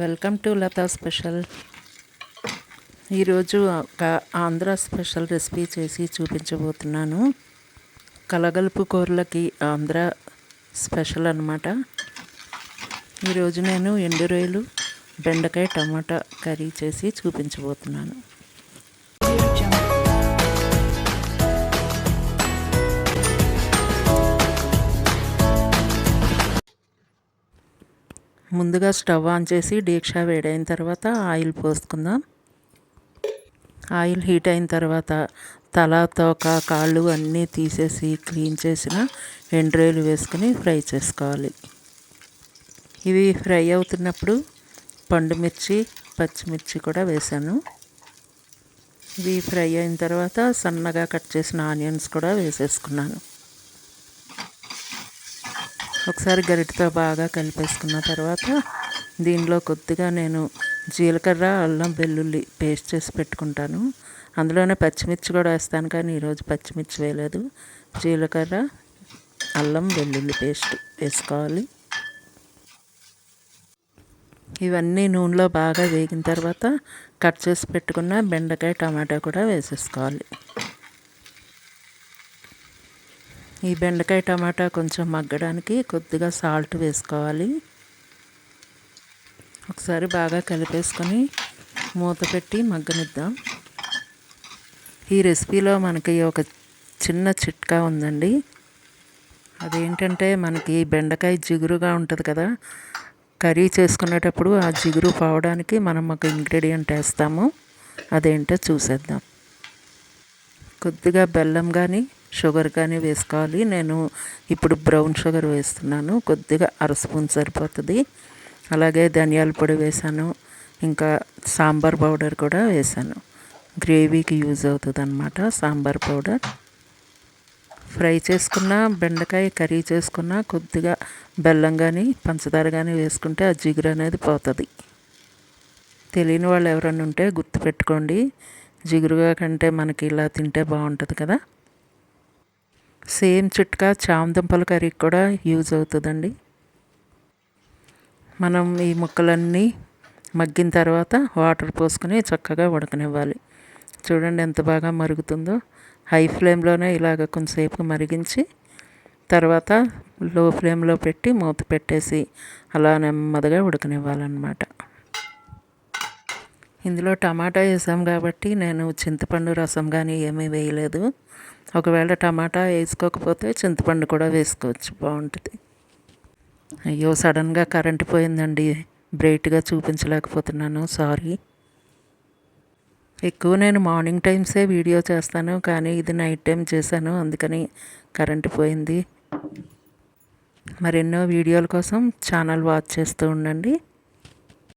Welcome to Lata special. ఈరోజు ఒక Andhra special recipe చేసి చూపించబోతున్నాను. కలగలుపు కూరలకి ఆంధ్ర స్పెషల్ అనమాట ఈరోజు నేను ఎండు రొయ్యలు బెండకాయ టమాటా కర్రీ చేసి చూపించబోతున్నాను. ముందుగా స్టవ్ ఆన్ చేసి డీక్షా వేడైన తర్వాత ఆయిల్ పోసుకుందాం. ఆయిల్ హీట్ అయిన తర్వాత తల తోక కాళ్ళు అన్నీ తీసేసి క్లీన్ చేసిన ఎండ్రేలు వేసుకుని ఫ్రై చేసుకోవాలి. ఇవి ఫ్రై అవుతున్నప్పుడు పండుమిర్చి పచ్చిమిర్చి కూడా వేసాను. ఇవి ఫ్రై అయిన తర్వాత సన్నగా కట్ చేసిన ఆనియన్స్ కూడా వేసేసుకున్నాను. ఒకసారి గరిటతో బాగా కలిపేసుకున్న తర్వాత దీనిలో కొద్దిగా నేను జీలకర్ర అల్లం వెల్లుల్లి పేస్ట్ చేసి పెట్టుకుంటాను. అందులోనే పచ్చిమిర్చి కూడా వేస్తాను కానీ ఈరోజు పచ్చిమిర్చి వేయలేదు. జీలకర్ర అల్లం వెల్లుల్లి పేస్ట్ వేసుకోవాలి. ఇవన్నీ నూనెలో బాగా వేగిన తర్వాత కట్ చేసి పెట్టుకున్న బెండకాయ టమాటా కూడా వేసేసుకోవాలి. ఈ బెండకాయ టమాటా కొంచెం మగ్గడానికి కొద్దిగా సాల్ట్ వేసుకోవాలి. ఒకసారి బాగా కలిపేసుకొని మూత పెట్టి మగ్గనిద్దాం. ఈ రెసిపీలో మనకి ఒక చిన్న చిట్కా ఉందండి. అదేంటంటే మనకి బెండకాయ జిగురుగా ఉంటుంది కదా కర్రీ చేసుకునేటప్పుడు ఆ జిగురు పోవడానికి మనం ఒక ఇంగ్రీడియంట్ వేస్తాము. అదేంటో చూసేద్దాం. కొద్దిగా బెల్లం కానీ షుగర్ కానీ వేసుకోవాలి. నేను ఇప్పుడు బ్రౌన్ షుగర్ వేస్తున్నాను. కొద్దిగా అర స్పూన్ సరిపోతుంది. అలాగే ధనియాల పొడి వేసాను. ఇంకా సాంబార్ పౌడర్ కూడా వేసాను. గ్రేవీకి యూజ్ అవుతుంది అనమాట సాంబార్ పౌడర్. ఫ్రై చేసుకున్న బెండకాయ కర్రీ చేసుకున్న కొద్దిగా బెల్లం కానీ పంచదార కానీ వేసుకుంటే ఆ జిగురు అనేది పోతుంది. తెలియని వాళ్ళు ఎవరైనా ఉంటే గుర్తుపెట్టుకోండి. జిగురుగా కంటే మనకి ఇలా తింటే బాగుంటుంది కదా. సేమ్ చిట్కా చామదుంపల కర్రీకి కూడా యూజ్ అవుతుందండి. మనం ఈ ముక్కలన్నీ మగ్గిన తర్వాత వాటర్ పోసుకొని చక్కగా ఉడకనివ్వాలి. చూడండి ఎంత బాగా మరుగుతుందో. హై ఫ్లేమ్లోనే ఇలాగ కొంతసేపు మరిగించి తర్వాత లో ఫ్లేమ్లో పెట్టి మూత పెట్టేసి అలా నెమ్మదిగా ఉడకనివ్వాలన్నమాట. ఇందులో టమాటా వేసాం కాబట్టి నేను చింతపండు రసం కానీ ఏమీ వేయలేదు. ఒకవేళ టమాటా వేసుకోకపోతే చింతపండు కూడా వేసుకోవచ్చు. బాగుంటుంది. అయ్యో సడన్గా కరెంట్ పోయిందండి. బ్రైట్గా చూపించలేకపోతున్నాను. సారీ. ఎక్కువ నేను మార్నింగ్ టైమ్సే వీడియో చేస్తాను. కానీ ఇది నైట్ టైం చేశాను. అందుకని కరెంట్ పోయింది. మరెన్నో వీడియోల కోసం ఛానల్ వాచ్ చేస్తూ ఉండండి.